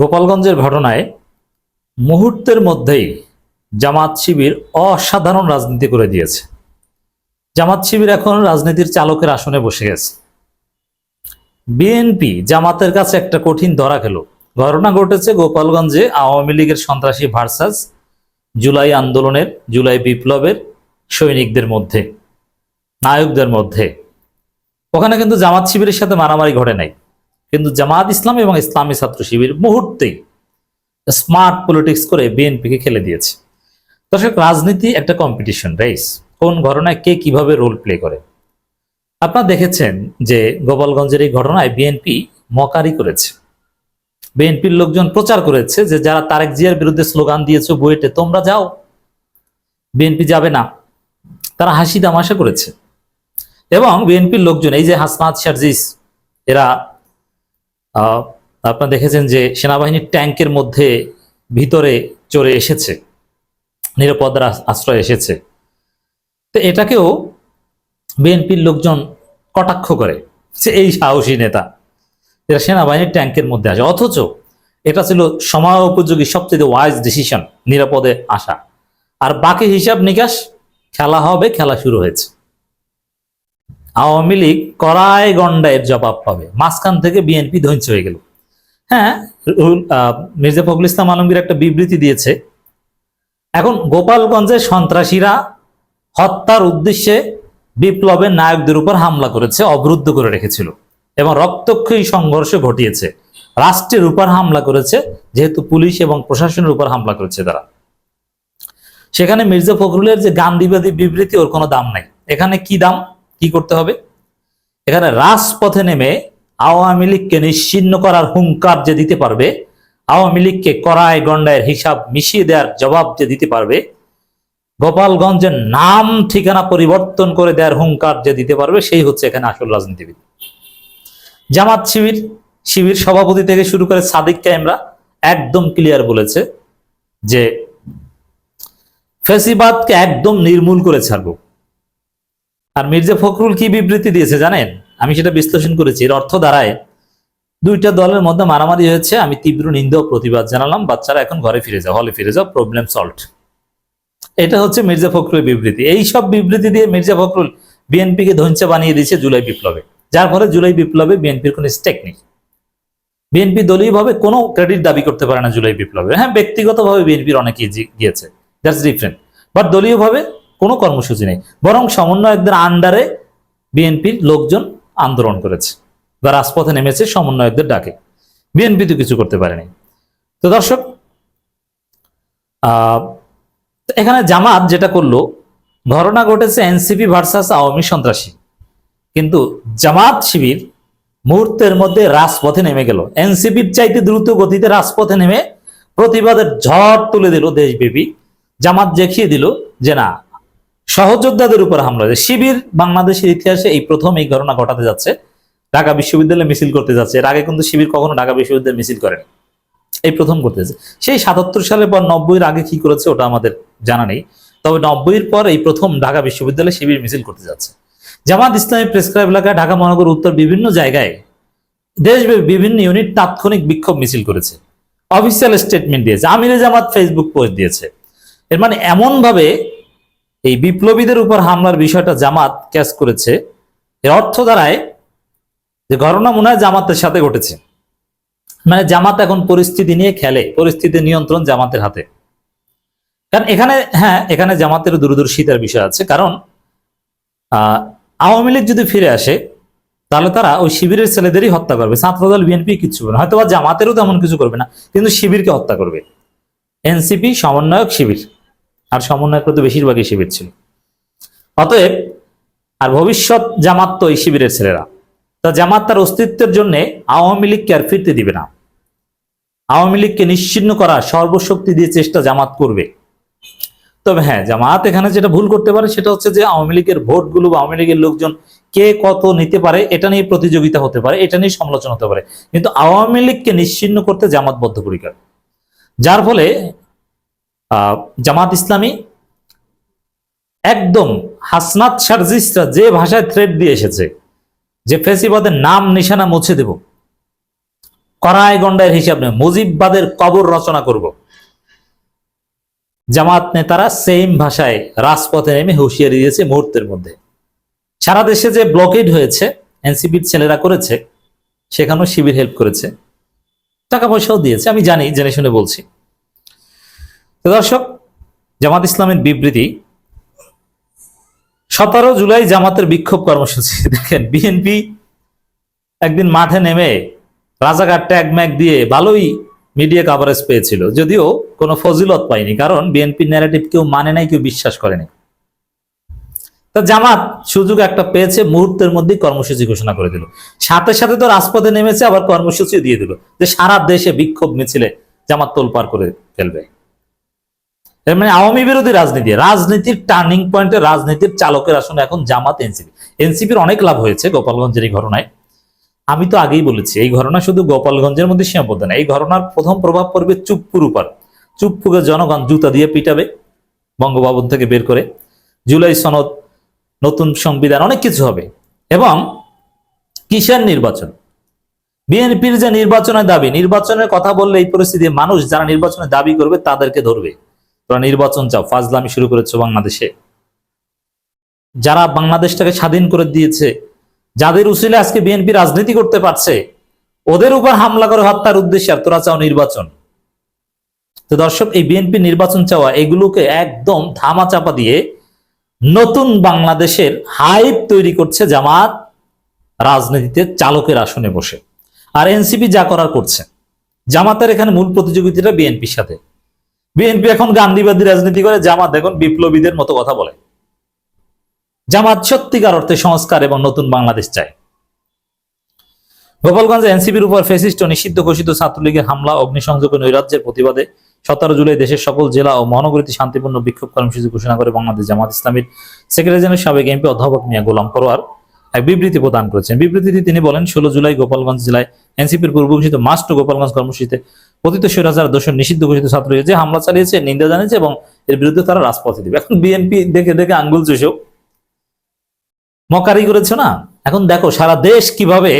গোপালগঞ্জের ঘটনায় মুহূর্তের মধ্যেই জামাত শিবির অসাধারণ রাজনীতি করে দিয়েছে। জামাত শিবির এখন রাজনীতির চালকের আসনে বসে গেছে। বিএনপি জামাতের কাছে একটা কঠিন ধরা খেল। ঘটনা ঘটেছে গোপালগঞ্জে আওয়ামী লীগের সন্ত্রাসী ভার্সাস জুলাই আন্দোলনের, জুলাই বিপ্লবের সৈনিকদের মধ্যে, নায়কদের মধ্যে। ওখানে কিন্তু জামাত শিবিরের সাথে মারামারি ঘটে নাই। কিন্তু জামাত ইসলাম এবং ইসলামী ছাত্র শিবির মুহূর্তেই স্মার্ট পলিটিক্স করে বিএনপিকে খেলে দিয়েছে। দর্শক, রাজনীতি একটা কম্পিটিশন রেস কোন ঘটনায় কে কীভাবে রোল প্লে করে? আপনারা দেখেছেন যে গোপালগঞ্জের এই ঘটনায় বিএনপি মকারি করেছে। বিএনপির লোকজন প্রচার করেছে যে, যারা তারেক জিয়ার বিরুদ্ধে স্লোগান দিয়েছে, বুয়েটে তোমরা যাও। বিএনপি যাবে না। তারা হাসি তামাশা করেছে। এবং বিএনপির লোকজন, এই যে হাসনাত শারজিস এরা আপনারা দেখেছেন যে সেনাবাহিনীর ট্যাঙ্কের মধ্যে ভিতরে চড়ে এসেছে নিরাপদের আস- আশ্রয় এসেছে। তো এটাকেও বিএনপির লোকজন কটাক্ষ করে যে এই সাহসী নেতা, এরা সেনাবাহিনীর ট্যাঙ্কের মধ্যে আসে। অথচ এটা ছিল সময় উপযোগী সবচেয়ে ওয়াইজ ডিসিশন নিরাপদে আসা। আর বাকি হিসাব নিকাশ খেলা হবে, খেলা শুরু হয়েছে। আওয়ামী লীগ কড়াই গন্ডায়ের জবাব পাবে। মাঝখান থেকে বিএনপি ধ্বংস হয়ে গেল। হ্যাঁ মির্জা ফখরুল ইসলাম আলমগীর একটা বিবৃতি দিয়েছে। এখন গোপালগঞ্জে সন্ত্রাসীরা হত্যার উদ্দেশ্যে বিপ্লবের নায়কদের উপর হামলা করেছে, অবরুদ্ধ করে রেখেছিল এবং রক্তক্ষয়ী সংঘর্ষ ঘটিয়েছে। রাষ্ট্রের উপর হামলা করেছে, যেহেতু পুলিশ এবং প্রশাসনের উপর হামলা করেছে তারা। সেখানে মির্জা ফখরুলের যে গান্ধীবাদী বিবৃতি, ওর কোনো দাম নাই। এখানে কি দাম? কি করতে হবে? এখানে রাজপথে নেমে আওয়ামী লীগকে নিশ্চিন্ন করার হুঙ্কার যে দিতে পারবে, আওয়ামী লীগকে কড়ায় গন্ডায়ের হিসাব মিশিয়ে দেওয়ার জবাব যে দিতে পারবে, গোপালগঞ্জের নাম ঠিকানা পরিবর্তন করে দেওয়ার হুঙ্কার যে দিতে পারবে, সেই হচ্ছে এখানে আসল রাজনীতিবিদ। জামাত শিবির শিবির সভাপতি থেকে শুরু করে সাদিক কায়েমরা একদম ক্লিয়ার বলেছে যে ফেসিবাদকে একদম নির্মূল করে ছাড়বো। আর মির্জা ফখরুল কি বিবৃতি দিয়েছে জানেন? আমি সেটা বিশ্লেষণ করেছি। এর অর্থ দাঁড়ায়, দুইটা দলের মধ্যে মারামারি হয়েছে, আমি তীব্র নিন্দা প্রতিবাদ জানালাম, বাচ্চারা এখন ঘরে ফিরে যাও, হলে ফিরে যাও প্রবলেম সলভ এটা হচ্ছে মির্জা ফখরুলের বিবৃতি। এই সব বিবৃতি দিয়ে মির্জা ফখরুল বিএনপিকে ধ্বংস বানিয়ে দিয়েছে জুলাই বিপ্লবে। যার ফলে জুলাই বিপ্লবে বিএনপির কোনো স্টেক নেই। বিএনপি দলীয়ভাবে কোনো ক্রেডিট দাবি করতে পারে না জুলাই বিপ্লবে। হ্যাঁ ব্যক্তিগতভাবে বিএনপির অনেকে গিয়েছে। দ্যাটস ডিফারেন্ট বাট দলীয়ভাবে কোনো কর্মসূচি নেই। বরং সমন্বয়কদের আন্ডারে বিএনপির লোকজন আন্দোলন করেছে বা রাজপথে নেমেছে সমন্বয়কদের ডাকে। বিএনপি তো কিছু করতে পারেনি। তো দর্শক এখানে জামাত যেটা করল, ঘটনা ঘটেছে এনসিপি ভার্সাস আওয়ামী সন্ত্রাসী। কিন্তু জামাত শিবির মুহূর্তের মধ্যে রাজপথে নেমে গেল। এনসিপির চাইতে দ্রুত গতিতে রাজপথে নেমে প্রতিবাদের ঝড় তুলে দিল দেশব্যাপী। জামাত দেখিয়ে দিল যে না সহযোদ্ধাদের উপর হামলা। হয়েছে শিবির বাংলাদেশের ইতিহাসে এই প্রথম এই ঘটনা ঘটাতে যাচ্ছে। ঢাকা বিশ্ববিদ্যালয়ে মিছিল করতে যাচ্ছে। এর আগে কিন্তু শিবির কখনো ঢাকা বিশ্ববিদ্যালয়ে মিছিল করেন। এই প্রথম করতেছে সেই সাতাত্তর সালের পর নব্বইয়ের আগে কি করেছে ওটা আমাদের জানা নেই। তবে নব্বইয়ের পর এই প্রথম ঢাকা বিশ্ববিদ্যালয়ে শিবির মিছিল করতে যাচ্ছে। জামাত ইসলামী প্রেসক্রাইব এলাকায় ঢাকা মহানগর উত্তর বিভিন্ন জায়গায় দেশব্যাপী বিভিন্ন ইউনিট তাৎক্ষণিক বিক্ষোভ মিছিল করেছে। অফিসিয়াল স্টেটমেন্ট দিয়েছে। আমিরে জামাত ফেসবুক পোস্ট দিয়েছে। এর মানে এমন ভাবে এই বিপ্লবীদের উপর হামলার বিষয়টা জামাত ক্যাচ করেছে। এর অর্থ দাঁড়ায় যে ঘটনা মনে হয় জামাতের সাথে ঘটেছে। মানে জামাত এখন পরিস্থিতি নিয়ে খেলে, পরিস্থিতি নিয়ন্ত্রণ জামাতের হাতে। কারণ এখানে হ্যাঁ এখানে জামাতের দূরদর্শিতার বিষয় আছে। কারণ আওয়ামী লীগ যদি ফিরে আসে, তাহলে তারা ওই শিবিরের ছেলেদেরই হত্যা করবে। ছাত্রদল, বিএনপি কিছু করবে না। হয়তো বা জামাতেরও তেমন কিছু করবে না, কিন্তু শিবিরকে হত্যা করবে। এনসিপি, সমন্বয়ক শিবির। আর তো বেশিরভাগই শিবির ছিল। অতএব, আর ভবিষ্যৎ জামাত তো এই শিবিরের ছেলেরা। তা জামাত তার অস্তিত্বের জন্য আওয়ামী লীগকে আর ফিরতে দিবে না। আওয়ামী লীগকে নিশ্চিন্ন করা সর্বশক্তি দিয়ে চেষ্টা জামাত করবে। তবে হ্যাঁ জামাত এখানে যেটা ভুল করতে পারে সেটা হচ্ছে যে আওয়ামী লীগের ভোটগুলো বা আওয়ামী লীগের লোকজন কে কত নিতে পারে, এটা নিয়ে প্রতিযোগিতা হতে পারে, এটা নিয়ে সমালোচনা হতে পারে। কিন্তু আওয়ামী লীগকে নিশ্চিন্ন করতে জামাত বদ্ধপরিকর যার ফলে জামাত ইসলামী একদম হাসনাত সার্জিসরা যে ভাষায় থ্রেড দিয়ে এসেছে, যে ফেসিবাদের নাম নিশানা মুছে দেব করায় গন্ডায়ের হিসাব নেই মুজিববাদের কবর রচনা করব। জামাত নেতারা সেম ভাষায় রাজপথে নেমে হুঁশিয়ারি দিয়েছে মুহূর্তের মধ্যে। সারা দেশে যে ব্লকেড হয়েছে এনসিপির ছেলেরা করেছে, সেখানেও শিবির হেল্প করেছে। টাকা পয়সাও দিয়েছে, আমি জানি, জেনে শুনে বলছি। দর্শক, জামাত ইসলামের বিবৃতি, সতেরো জুলাই জামাতের বিক্ষোভ কর্মসূচি। দেখেন, বিএনপি একদিন মাঠে নেমে রাজাঘাট ট্যাগ ম্যাগ দিয়ে ভালোই মিডিয়া কাভারেজ পেয়েছিল। যদিও কোনো ফজিলত পায়নি, কারণ বিএনপি ন্যারেটিভ কেউ মানে নাই, কেউ বিশ্বাস করেনি তা জামাত সুযোগ একটা পেয়েছে, মুহূর্তের মধ্যেই কর্মসূচি ঘোষণা করে দিল। সাথে সাথে তো রাজপথে নেমেছে, আবার কর্মসূচি দিয়ে দিল যে সারা দেশে বিক্ষোভ মিছিলে জামাত তোলপার করে ফেলবে। এর মানে আওয়ামী বিরোধী রাজনীতি, রাজনীতির টার্নিং পয়েন্টে রাজনীতির চালকের আসনে এখন জামাত এনসিপি। এনসিপির অনেক লাভ হয়েছে গোপালগঞ্জের এই ঘটনায়। আমি তো আগেই বলেছি, এই ঘটনা শুধু গোপালগঞ্জের মধ্যে সীমাবদ্ধ না, এই ঘটনার প্রথম প্রভাব পড়বে চুপপুর উপর। চুপ্পুকে জনগণ জুতা দিয়ে পিটাবে, বঙ্গভবন থেকে বের করে। জুলাই সনদ, নতুন সংবিধান, অনেক কিছু হবে। এবং কিসের নির্বাচন। বিএনপির যে নির্বাচনের দাবি, নির্বাচনের কথা বললে এই পরিস্থিতি মানুষ, যারা নির্বাচনের দাবি করবে, তাদেরকে ধরবে। তোরা নির্বাচন চাও, ফাজলামি শুরু করেছ বাংলাদেশে। যারা বাংলাদেশটাকে স্বাধীন করে দিয়েছে, যাদের উচিলে আজকে বিএনপি রাজনীতি করতে পারছে, ওদের উপর হামলা করে হত্যার উদ্দেশ্যে আর তোরা চাও নির্বাচন। তো দর্শক, এই বিএনপি নির্বাচন চাওয়া, এগুলোকে একদম ধামা চাপা দিয়ে নতুন বাংলাদেশের হাইপ তৈরি করছে জামাত রাজনীতিতে চালকের আসনে বসে। আর এনসিপি যা করার করছে, জামাতের এখানে মূল প্রতিযোগিতাটা বিএনপির সাথে। বিএনপি এখন গান্ধীবাদী রাজনীতি করে, জামাত এখন বিপ্লবীদের মতো কথা বলে। জামাত সত্যিকার অর্থে সংস্কার এবং নতুন বাংলাদেশ চায়। গোপালগঞ্জে এনসিপির উপর ফেসিস্ট নিষিদ্ধ ঘোষিত ছাত্রলীগের হামলা অগ্নিসংযোগ নৈরাজ্যের প্রতিবাদে সতেরো জুলাই দেশের সকল জেলা ও মহানগরীতে শান্তিপূর্ণ বিক্ষোভ কর্মসূচি ঘোষণা করে বাংলাদেশ জামাত ইসলামীর সেক্রেটারি জেনারেল সাবেক এমপি অধ্যাপক মিয়া গোলাম পরোয়ার এক বিবৃতি প্রদান করেছেন। বিবৃতিতে তিনি বলেন, ষোলো জুলাই গোপালগঞ্জ জেলায় এনসিপির পূর্ব ঘোষিত মাস্ট গোপালগঞ্জ কর্মসূচিতে পতিত স্বৈরাচার দোষর নিষিদ্ধ ঘোষিত ছাত্রলীগ যে হামলা চালিয়েছে, নিন্দা জানিয়েছে এবং এর বিরুদ্ধে তারা রাজপথে দিবে। এখন বিএনপি দেখে দেখে আঙ্গুল চুষেও মকারি করেছ না? এখন দেখো, সারা দেশ কীভাবে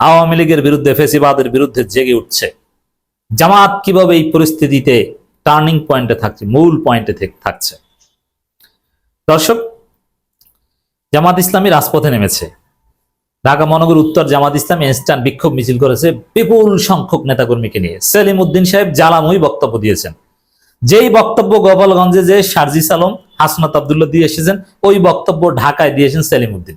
আওয়ামী লীগের বিরুদ্ধে, ফেসিবাদের বিরুদ্ধে জেগে উঠছে। জামাত কীভাবে এই পরিস্থিতিতে টার্নিং পয়েন্টে থাকছে, মূল পয়েন্টে থাকছে। দর্শক, জামাত ইসলামী রাজপথে নেমেছে। ঢাকা মহানগর উত্তর জামাত ইসলামী ইনস্ট্যান্ট বিক্ষোভ মিছিল করেছে বিপুল সংখ্যক নেতাকর্মীকে নিয়ে। সেলিম উদ্দিন সাহেব জ্বালাময়ী বক্তব্য দিয়েছেন। যেই বক্তব্য গোপালগঞ্জে যে সার্জিস আলম, হাসনাত আবদুল্লাহ দিয়ে এসেছেন, ওই বক্তব্য ঢাকায় দিয়েছেন সেলিম উদ্দিন।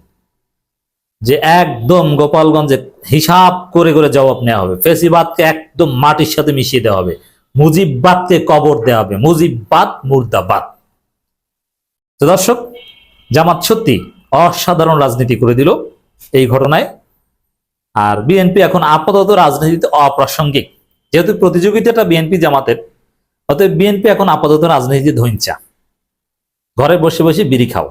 যে একদম গোপালগঞ্জে হিসাব করে করে জবাব নেওয়া হবে। ফেসিবাদকে একদম মাটির সাথে মিশিয়ে দেওয়া হবে। মুজিববাদকে কবর দেওয়া হবে। মুজিববাদ মুর্দাবাদ। দর্শক, জামাত সত্যি অসাধারণ রাজনীতি করে দিল। এই ঘটনায়। আর বিএনপি এখন আপাতত রাজনীতিতে অপ্রাসঙ্গিক। যেহেতু প্রতিযোগিতাটা বিএনপি জামাতের, অতএব বিএনপি এখন আপাতত রাজনীতিতে ধৈঞ্চা ঘরে বসে বসে বিড়ি খাও।